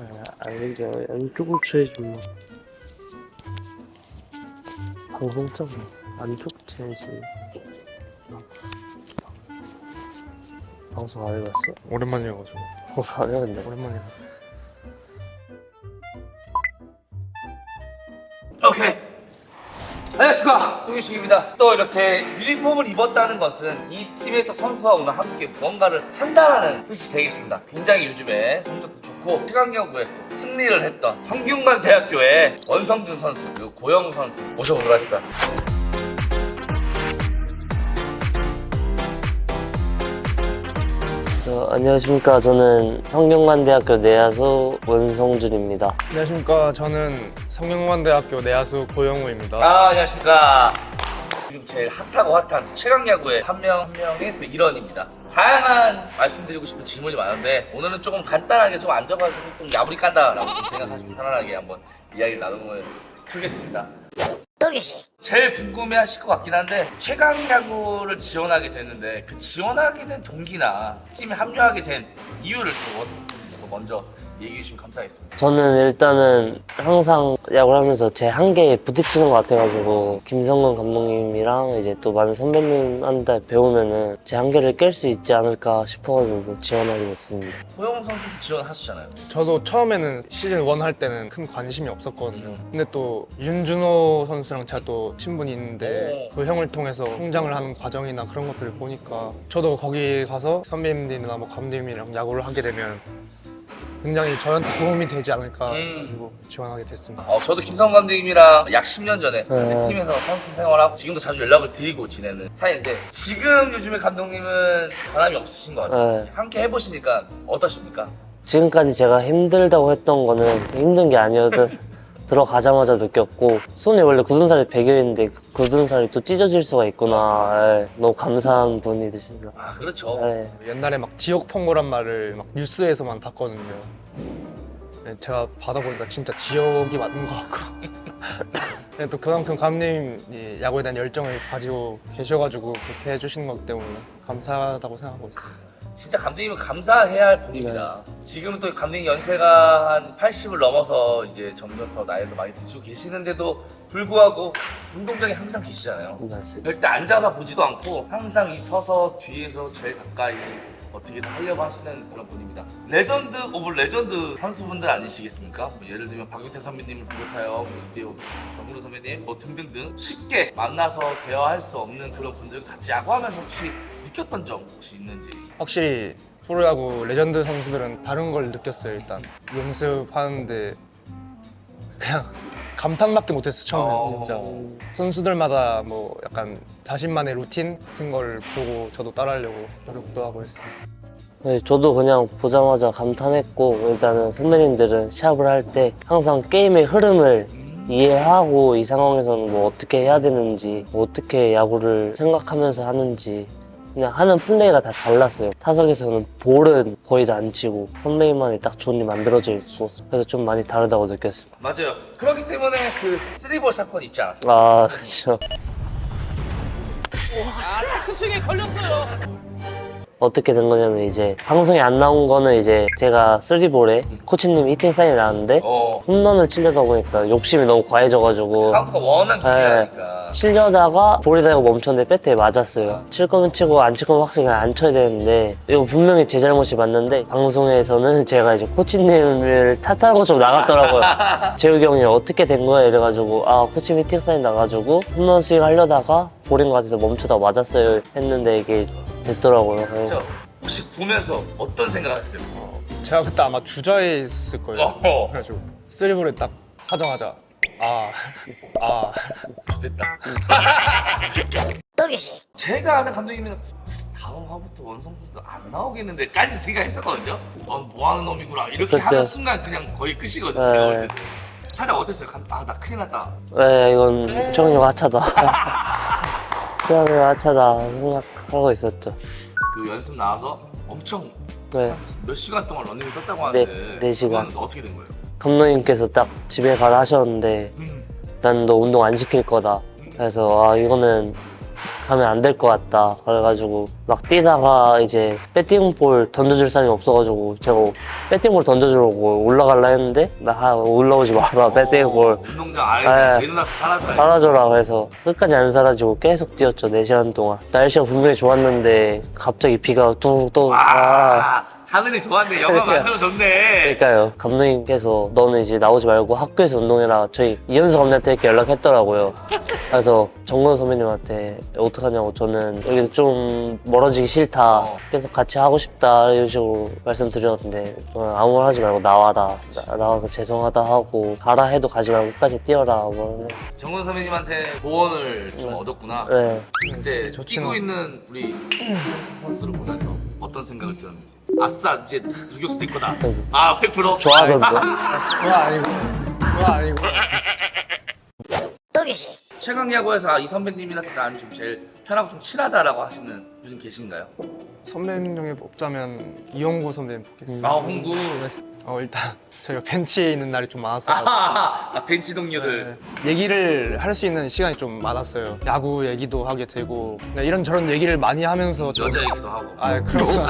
아, 알죠. 안쪽으로 쳐야지 뭐. 방송적으로 안쪽 쳐야지. 방송 안 해봤어? 오랜만이어가지고 방송 안 해봤는데. 오랜만이라 오케이. 안녕하십니까 동규식입니다. 또 이렇게 유니폼을 입었다는 것은 이 팀의 또 선수와 오늘 함께 무언가를 한다는 뜻이 되겠습니다. 굉장히 요즘에 성적도 좋고 최강야구에 또 승리를 했던 성균관 대학교의 원성준 선수 그리고 고영 선수 모셔보도록 하겠습니다. 저, 안녕하십니까. 저는 성균관대학교 내야수 원성준입니다. 안녕하십니까 저는 성균관대학교 내야수 고영우입니다 아, 안녕하십니까. 지금 제일 핫하고 핫한 최강야구의 한 명 한 명의 또 일원입니다. 다양한 말씀드리고 싶은 질문이 많은데 오늘은 조금 간단하게 좀 앉아가지고 좀 야부리 깐다라고 좀 생각하시면 편안하게 한번 이야기를 나누면 풀겠습니다. 제일 궁금해하실 것 같긴 한데 최강 야구를 지원하게 됐는데 그 지원하게 된 동기나 팀에 합류하게 된 이유를 또 먼저 얘기해 주시면 감사하겠습니다. 저는 일단은 항상 야구를 하면서 제 한계에 부딪히는 것 같아가지고 김성근 감독님이랑 이제 또 많은 선배님한테 배우면은 제 한계를 깰 수 있지 않을까 싶어가지고 지원하게 됐습니다. 호영 선수도 지원하셨잖아요. 저도 처음에는 시즌 1 할 때는 큰 관심이 없었거든요 근데 또 윤준호 선수랑 제가 또 친분이 있는데 오. 그 형을 통해서 성장을 하는 과정이나 그런 것들을 보니까 저도 거기 가서 선배님들이나 뭐 감독님이랑 야구를 하게 되면 굉장히 저한테 도움이 되지 않을까 음. 그리고 지원하게 됐습니다 어, 저도 김성 감독님이랑 약 10년 전에 네. 팀에서 선수 생활하고 지금도 자주 연락을 드리고 지내는 사이인데 지금 요즘에 감독님은 변함이 없으신 것 같아요. 네. 함께 해보시니까 어떠십니까? 지금까지 제가 힘들다고 했던 거는 힘든 게 아니어서 들어가자마자 느꼈고 손에 원래 굳은 살이 배겨있는데 그 굳은 살이 또 찢어질 수가 있구나 예, 너무 감사한 분이 되신다 아 그렇죠. 예. 옛날에 막 지역 펑고란 말을 막 뉴스에서만 봤거든요. 네, 제가 받아보니까 진짜 지역이 맞는 것 같고. 네, 또 그만큼 감독님이 야구에 대한 열정을 가지고 계셔가지고 그렇게 해주시는 것 때문에 감사하다고 생각하고 있습니다. 진짜 감독님은 감사해야 할 분입니다. 지금은 또 감독님 연세가 한 80을 넘어서 이제 점점 더 나이도 많이 드시고 계시는데도 불구하고 운동장에 항상 계시잖아요. 맞아요 절대 앉아서 보지도 않고 항상 이 서서 뒤에서 제일 가까이 어떻게든 하려고 하시는 그런 분입니다. 레전드 오브 레전드 선수분들 아니시겠습니까? 뭐 예를 들면 박유태 선배님을 비롯하여 뭐 이대호 정우로 선배님 뭐 등등등 쉽게 만나서 대화할 수 없는 그런 분들 같이 야구하면서 혹시 느꼈던 점 혹시 있는지 확실히 프로야구 레전드 선수들은 다른 걸 느꼈어요. 일단 연습하는데 그냥 감탄밖에 못했어 처음에 어. 진짜. 선수들마다 뭐 약간 자신만의 루틴 같은 걸 보고 저도 따라하려고 노력도 하고 했어요. 네, 저도 그냥 보자마자 감탄했고 일단은 선배님들은 시합을 할 때 항상 게임의 흐름을 이해하고 이 상황에서는 뭐 어떻게 해야 되는지 뭐 어떻게 야구를 생각하면서 하는지 그냥 하는 플레이가 다 달랐어요 타석에서는 볼은 거의 다 안 치고 선배님만의 딱 존이 만들어져 있고 그래서 좀 많이 다르다고 느꼈습니다 맞아요. 그렇기 때문에 그 쓰리볼 사건 있지 않았어요? 아 그렇죠 아 차크 스윙에 걸렸어요. 어떻게 된 거냐면 이제 방송에 안 나온 거는 이제 제가 쓰리볼에 코치님이 히팅 사인이 나왔는데 어 홈런을 치려다 보니까 욕심이 너무 과해져가지고 카운트가 원한 기회니까. 치려다가 볼이 다가 멈췄는데 배트에 맞았어요. 칠 거면 치고 안 칠 거면 확실히 그냥 안 쳐야 되는데 이거 분명히 제 잘못이 맞는데 방송에서는 제가 이제 코치님을 탓하는 것처럼 나갔더라고요. 재욱이 형이 어떻게 된 거야 이래가지고 아 코치님 히팅 사인 나가지고 홈런 스윙 하려다가 볼인 것 같아서 멈추다 맞았어요 했는데 이게 됐더라고요. 그렇죠. 혹시 보면서 어떤 생각을 했어요? 제가 그때 아마 주자에 있을 거예요. 어, 그래가지고 쓰리볼을 딱 하자마자 아, 아 됐다. 제가 아는 감독님은 다음 화부터 원성 선수 안 나오겠는데까지 생각했었거든요. 어, 뭐 하는 놈이구나. 이렇게 그쵸. 하는 순간 그냥 거의 끝이거든요. 네. 제가 볼 때는. 살짝 어땠어요? 아, 나 큰일 났다. 네 이건 정력 하차다. 정력 하차다 생각하고 있었죠. 그 연습 나와서 엄청 네. 몇 시간 동안 런닝을 떴다고 네, 하는데 네 시간. 그건 어떻게 된 거예요? 감독님께서 딱 집에 가라 하셨는데 음. 난 너 운동 안 시킬 거다. 그래서 아 이거는 가면 안 될 것 같다. 그래가지고 막 뛰다가 이제 배팅볼 던져줄 사람이 없어가지고 제가 배팅볼 던져주려고 올라갈라 했는데 나 아, 올라오지 마라 배팅볼 어, 운동장 아래 네. 내 눈앞에 사라져. 사라져라 해서 끝까지 안 사라지고 계속 뛰었죠 4시간 동안 날씨가 분명히 좋았는데 갑자기 비가 뚝뚝 아. 와, 하늘이 좋았네. 영화 그러니까. 만들어줬네. 그러니까요 감독님께서 너는 이제 나오지 말고 학교에서 운동해라 저희 이현수 감독한테 이렇게 연락했더라고요 그래서 정건 선배님한테 어떡하냐고 저는 여기서 좀 멀어지기 싫다 어. 계속 같이 하고 싶다 이런 식으로 말씀드렸는데 어, 아무 말 하지 말고 나와라 나, 나와서 죄송하다 하고 가라 해도 가지 말고 끝까지 뛰어라 뭐 정근 선배님한테 조언을 좀 네. 얻었구나. 네. 그때 좋지는- 뛰고 있는 우리 선수를 보면서 어떤 생각을 들었는지. 아싸, 이제 유격수 될 거다. 그래서 아, 100%? 좋아하던데 그거 아니고 그거 아니고 최강 야구에서 아, 이 선배님이랑 나는 좀 제일 편하고 좀 친하다라고 하시는 분이 계신가요? 선배님 중에 뽑자면 이용구 선배님 뽑겠습니다. 아, 홍구. 어 일단 저희가 벤치에 있는 날이 좀 많았어요. 아, 아, 벤치 동료들. 네. 얘기를 할 수 있는 시간이 좀 많았어요. 야구 얘기도 하게 되고 네, 이런 저런 얘기를 많이 하면서 좀- 여자 얘기도 하고. 아 그런 건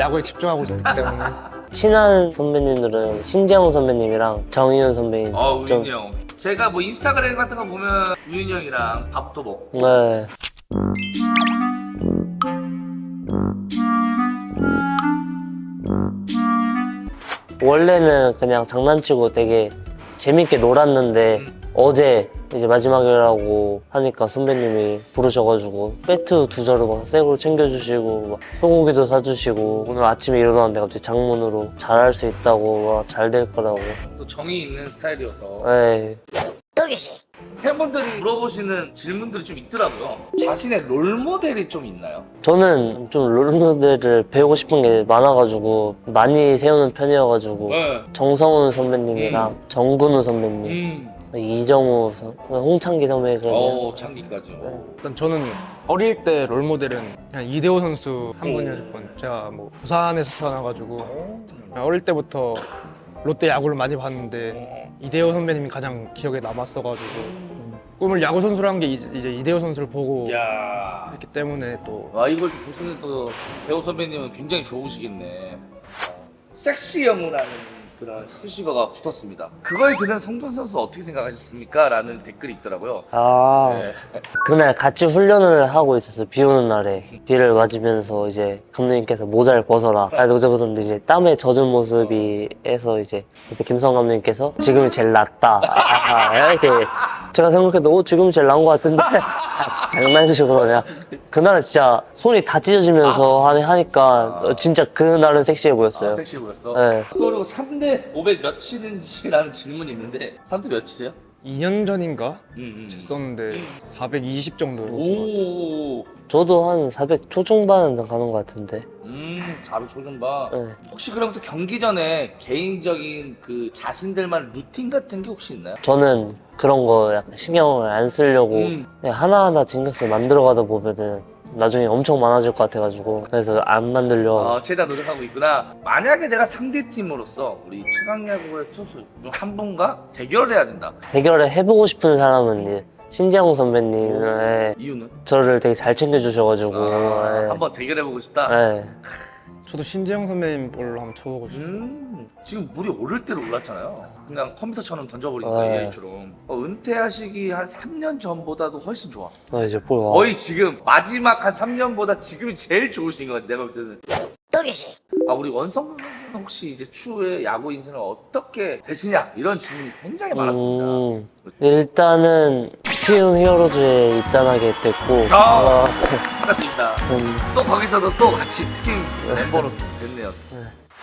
야구에 집중하고 있었기 때문에 친한 선배님들은 신재영 선배님이랑 정희윤 선배님 어, 좀 우윤이 형. 제가 뭐 인스타그램 같은 거 보면 우윤이 형이랑 밥도 먹고. 네. 원래는 그냥 장난치고 되게 재밌게 놀았는데 음. 어제 이제 마지막이라고 하니까 선배님이 부르셔가지고 배트 두 자루 막 새로 챙겨주시고 막 소고기도 사주시고 오늘 아침에 일어났는데 갑자기 장문으로 잘할 수 있다고 잘 될 거라고 또 정이 있는 스타일이어서. 네. 팬분들이 물어보시는 질문들이 좀 있더라고요. 자신의 롤 모델이 좀 있나요? 저는 좀 롤모델을 배우고 싶은 게 많아가지고 많이 세우는 편이어가지고 네. 정성훈 선배님이랑 정근우 선배님, 음. 이정우 선, 홍창기 선배 그러면 어, 장기까지. 어. 일단 저는 어릴 때 롤 모델은 그냥 이대호 선수 한 오. 분이었건 제가 뭐 부산에서 태어나가지고 어릴 때부터 롯데 야구를 많이 봤는데 어. 이대호 선배님이 가장 기억에 남았어가지고 꿈을 야구 선수로 한 게 이제 이대호 선수를 보고 야. 했기 때문에 또 와 이걸 또 보시는 또 배우 선배님은 굉장히 좋으시겠네. 섹시 영우라는 그런 수식어가 붙었습니다. 그걸 듣는 성준 선수 어떻게 생각하셨습니까? 라는 댓글이 있더라고요. 아 네. 그날 같이 훈련을 하고 있었어요 비 오는 날에 비를 맞으면서 이제 감독님께서 모자를 벗어라 그래서 모자 벗었는데 이제 땀에 젖은 모습이에서 이제 김성 감독님께서 지금이 제일 낫다 아, 이렇게 제가 생각해도 어, 지금이 제일 나은 것 같은데 장난식으로 그냥 그날은 진짜 손이 다 찢어지면서 하니- 하니까 어, 진짜 그날은 섹시해 보였어요 아, 섹시해 보였어. 네. 또 그리고 3대 500 몇 치는지라는 질문이 있는데 3대 몇 치세요? 2년 전인가 음, 음. 쳤었는데 420 정도 오, 저도 한 400 초중반 가는 것 같은데 음, 400 초중반. 네. 혹시 그럼 또 경기 전에 개인적인 그 자신들만 루틴 같은 게 혹시 있나요? 저는 그런 거 약간 신경을 안 쓰려고 음. 그냥 하나하나 징크스 만들어가다 보면은 나중에 엄청 많아질 것 같아가지고 그래서 안 만들려고 어, 최대한 노력하고 있구나. 만약에 내가 상대 팀으로서 우리 최강야구의 투수 중 한 분과 대결을 해야 된다. 대결을 해보고 싶은 사람은 이제 신재영 선배님의 이유는? 저를 되게 잘 챙겨주셔가지고 아, 예. 한번 대결해보고 싶다. 예. 저도 신재영 선배님 볼로 한번 쳐보고 싶어요 음, 지금 물이 오를 대로 올랐잖아요. 그냥 컴퓨터처럼 던져버리는 네. 거 AI처럼. 어, 은퇴하시기 한 3년 전보다도 훨씬 좋아. 나 이제 볼 와. 거의 지금 마지막 한 3년보다 지금이 제일 좋으신 것 같아. 내가 볼 때는. 아 우리 원성 선수는 혹시 이제 추후에 야구 인생을 어떻게 되시냐 이런 질문이 굉장히 많았습니다. 음, 일단은 피움 히어로즈에 입단하게 됐고 아. 어, 반갑습니다. 음, 또 거기서도 또 같이 팀 멤버로서 됐네요.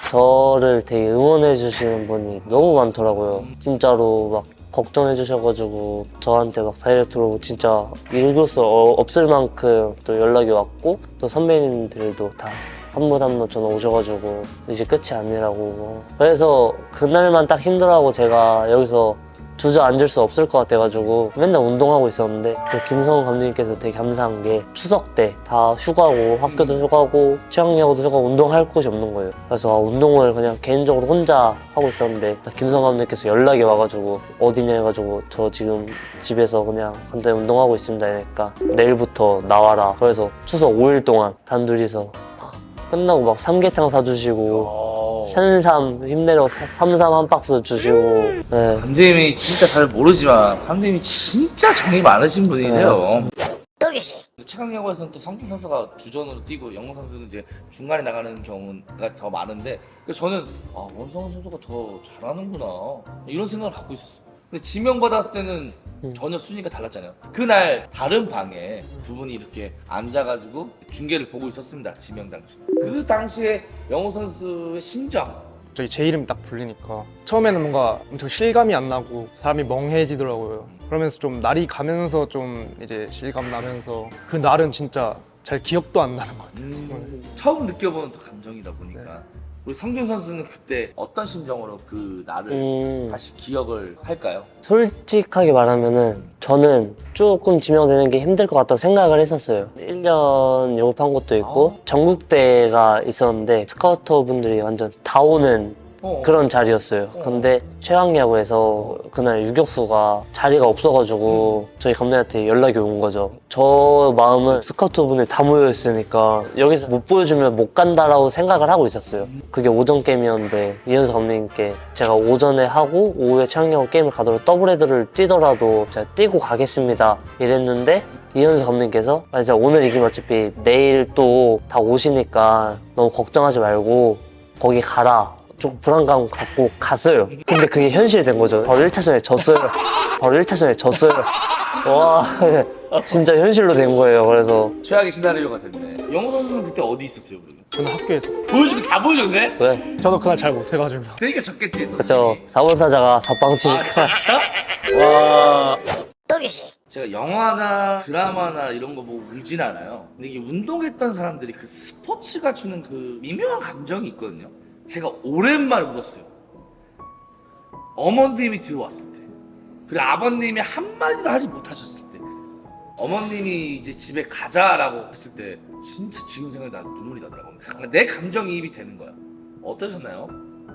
저를 되게 응원해 주시는 분이 너무 많더라고요. 진짜로 막 걱정해 주셔가지고 저한테 막 다이렉트로 진짜 읽을 수 어- 없을 만큼 또 연락이 왔고 또 선배님들도 다 한 분 한분 저는 오셔가지고 이제 끝이 아니라고 그래서 그날만 딱 힘들어하고 제가 여기서 주저앉을 수 없을 것 같아가지고 맨날 운동하고 있었는데 또 김성훈 감독님께서 되게 감사한 게 추석 때 다 휴가고 학교도 휴가고 취향야구도 휴가고 운동할 곳이 없는 거예요. 그래서 아, 운동을 그냥 개인적으로 혼자 하고 있었는데 딱 김성훈 감독님께서 연락이 와가지고 어디냐 해가지고 저 지금 집에서 그냥 간단히 운동하고 있습니다. 이러니까 내일부터 나와라. 그래서 추석 5일 동안 단둘이서 끝나고 막 삼계탕 사주시고 어... 산삼 힘내려 삼삼 한 박스 주시고 네. 감독님이 진짜 잘 모르지만 감독님이 진짜 정이 많으신 분이세요. 최강 야구에서는 또 성준 선수가 주전으로 뛰고 영호 선수는 이제 중간에 나가는 경우가 더 많은데 그래서 저는 아 원성훈 선수가 더 잘하는구나 이런 생각을 갖고 있었어. 근데 지명 받았을 때는 음. 전혀 순위가 달랐잖아요. 그날 다른 방에 두 분이 이렇게 앉아가지고 중계를 보고 있었습니다. 지명 당시. 그 당시에 영호 선수의 심정. 저희 제 이름이 딱 불리니까 처음에는 뭔가 엄청 실감이 안 나고 사람이 멍해지더라고요. 그러면서 좀 날이 가면서 좀 이제 실감 나면서 그 날은 진짜 잘 기억도 안 나는 것 같아요. 음, 처음 느껴보는 또 감정이다 보니까 네. 우리 성준 선수는 그때 어떤 심정으로 그 날을 음, 다시 기억을 할까요? 솔직하게 말하면은 저는 조금 지명되는 게 힘들 것 같다고 생각을 했었어요. 1년 영업한 것도 있고 전국대가 있었는데 스카우터 분들이 완전 다 오는 어. 그런 자리였어요. 근데 최강야구에서 그날 유격수가 자리가 없어가지고 저희 감독님한테 연락이 온 거죠. 저 마음은 스카우트 분들 다 모여있으니까 여기서 못 보여주면 못 간다라고 생각을 하고 있었어요. 그게 오전 게임이었는데 이현수 감독님께 제가 오전에 하고 오후에 최강야구 게임을 가도록 더블헤드를 뛰더라도 제가 뛰고 가겠습니다. 이랬는데 이현수 감독님께서 아, 진짜 오늘 이기면 어차피 내일 또 다 오시니까 너무 걱정하지 말고 거기 가라. 좀 불안감 갖고 갔어요. 근데 그게 현실이 된 거죠. 바로 1차전에 졌어요. 바로 1차전에 졌어요. 와, 진짜 현실로 된 거예요. 그래서 최악의 시나리오가 됐네. 영호 선수는 그때 어디 있었어요, 그러면? 저는 학교에서 보여주면 다 보여줬네? 왜? 저도 그날 잘 못해가지고 그러니까 졌겠지. 또. 그쵸. 4번 타자가 아, 4빵치니까. 진짜? 와. 제가 영화나 드라마나 이런 거 보고 울진 않아요. 근데 이게 운동했던 사람들이 그 스포츠가 주는 그 미묘한 감정이 있거든요. 제가 오랜만에 울었어요. 어머님이 들어왔을 때. 그리고 아버님이 한마디도 하지 못하셨을 때. 어머님이 이제 집에 가자라고 했을 때 진짜 지금 생각이 나 눈물이 나더라고요. 내 감정이입이 되는 거야. 어떠셨나요?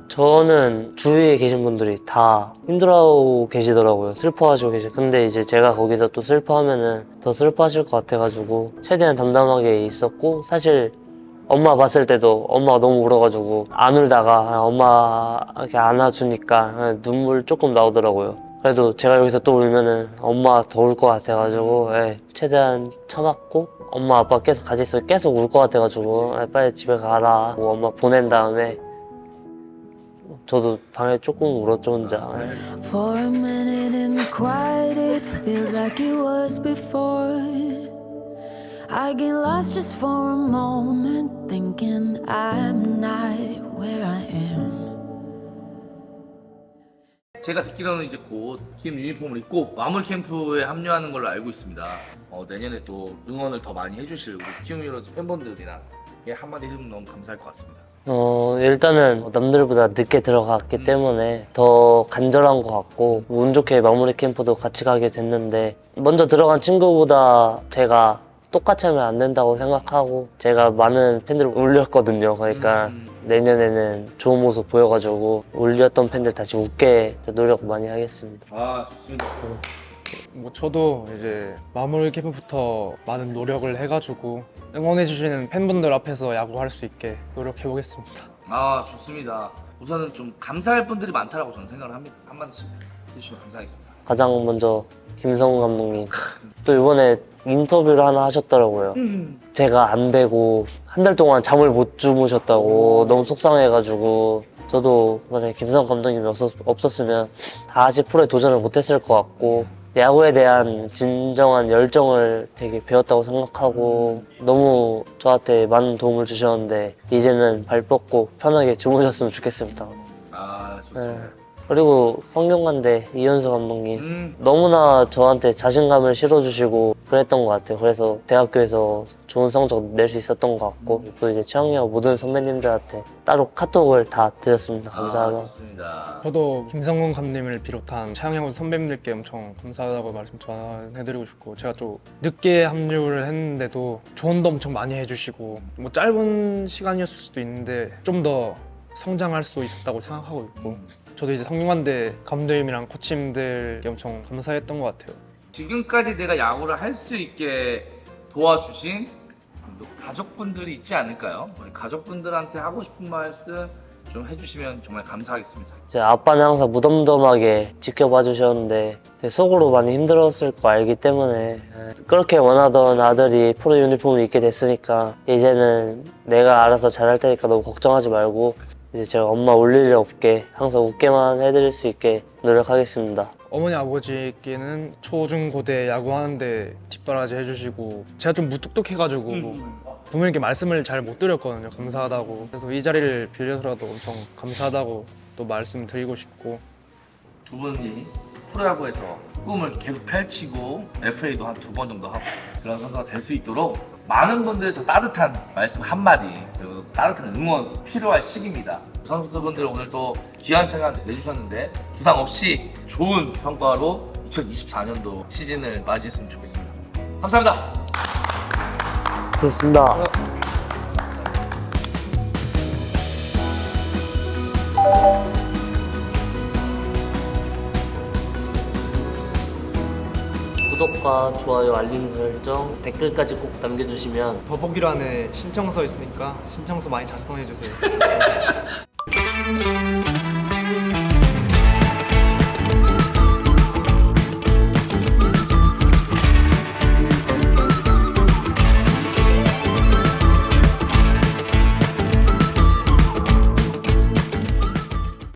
저는 주위에 계신 분들이 다 힘들어하고 계시더라고요. 슬퍼하시고 계시. 근데 이제 제가 거기서 또 슬퍼하면은 더 슬퍼하실 것 같아가지고 최대한 담담하게 있었고 사실 엄마 봤을 때도 엄마가 너무 울어가지고 안 울다가 아, 엄마 이렇게 안아주니까 아, 눈물 조금 나오더라고요. 그래도 제가 여기서 또 울면은 엄마 더 울 것 같아가지고 예, 최대한 참았고 엄마 아빠 계속 같이 있어 계속 울 것 같아가지고 예, 빨리 집에 가라 하고 엄마 보낸 다음에 저도 방에 조금 울었죠 혼자. For I get lost just for a moment, thinking I'm not where I am. 제가 듣기로는 이제 곧 팀 유니폼을 입고 마물 캠프에 합류하는 걸로 알고 있습니다. 어, 내년에 또 응원을 더 많이 해주실 우리 키움 히어로즈 팬분들이나 예, 한마디 해주면 너무 감사할 것 같습니다. 어 일단은 남들보다 늦게 들어갔기 때문에 더 간절한 것 같고 운 좋게 마무리 캠프도 같이 가게 됐는데 먼저 들어간 친구보다 제가 똑같이 하면 안 된다고 생각하고 제가 많은 팬들을 울렸거든요. 그러니까 음, 내년에는 좋은 모습 보여가지고 울렸던 팬들 다시 웃게 노력 많이 하겠습니다. 아 좋습니다. 뭐 저도 이제 마무리 캠프부터 많은 노력을 해가지고 응원해주시는 팬분들 앞에서 야구할 수 있게 노력해보겠습니다. 아 좋습니다. 우선은 좀 감사할 분들이 많다라고 저는 생각을 합니다. 한 마디씩 해주시면 감사하겠습니다. 가장 먼저 김성훈 감독님 또 이번에 인터뷰를 하나 하셨더라고요. 제가 안 되고 한 달 동안 잠을 못 주무셨다고 너무 속상해가지고 저도 만약에 김성 감독님이 없었, 없었으면 다시 프로에 도전을 못했을 것 같고 야구에 대한 진정한 열정을 되게 배웠다고 생각하고 너무 저한테 많은 도움을 주셨는데 이제는 발 뻗고 편하게 주무셨으면 좋겠습니다. 아 좋습니다. 네. 그리고 성균관대 이현수 감독님 음, 너무나 저한테 자신감을 실어주시고 그랬던 것 같아요. 그래서 대학교에서 좋은 성적 낼 수 있었던 것 같고 또 이제 최영이와 모든 선배님들한테 따로 카톡을 다 드렸습니다. 아, 감사하다. 좋습니다. 저도 김성근 감독님을 비롯한 차영현 선배님들께 엄청 감사하다고 말씀 전해드리고 싶고 제가 좀 늦게 합류를 했는데도 조언도 엄청 많이 해주시고 뭐 짧은 시간이었을 수도 있는데 좀 더 성장할 수 있었다고 생각하고 있고 저도 이제 성균관대 감독님이랑 코치님들께 엄청 감사했던 것 같아요. 지금까지 내가 야구를 할 수 있게 도와주신 또 가족분들이 있지 않을까요? 우리 가족분들한테 하고 싶은 말씀 좀 해주시면 정말 감사하겠습니다. 이제 아빠는 항상 무덤덤하게 지켜봐 주셨는데 속으로 많이 힘들었을 거 알기 때문에 예, 그렇게 원하던 아들이 프로 유니폼을 입게 됐으니까 이제는 내가 알아서 잘할 테니까 너무 걱정하지 말고 이제 제가 엄마 울릴 일 없게 항상 웃게만 해드릴 수 있게 노력하겠습니다. 어머니 아버지께는 초중고대 야구하는데 뒷바라지 해주시고 제가 좀 무뚝뚝해가지고 부모님께 말씀을 잘 못 드렸거든요. 감사하다고. 그래서 이 자리를 빌려서라도 엄청 감사하다고 또 말씀드리고 싶고. 두 분이 프로야구에서 꿈을 계속 펼치고 FA도 한 두 번 정도 하고 그런 선수가 될 수 있도록 많은 분들의 더 따뜻한 말씀 한마디 그리고 따뜻한 응원 필요할 시기입니다. 선수분들 오늘 또 귀한 시간 내주셨는데 부상 없이 좋은 성과로 2024년도 시즌을 맞이했으면 좋겠습니다. 감사합니다. 그렇습니다. 구독과 좋아요, 알림 설정, 댓글까지 꼭 남겨주시면 더보기란에 신청서 있으니까 신청서 많이 작성해주세요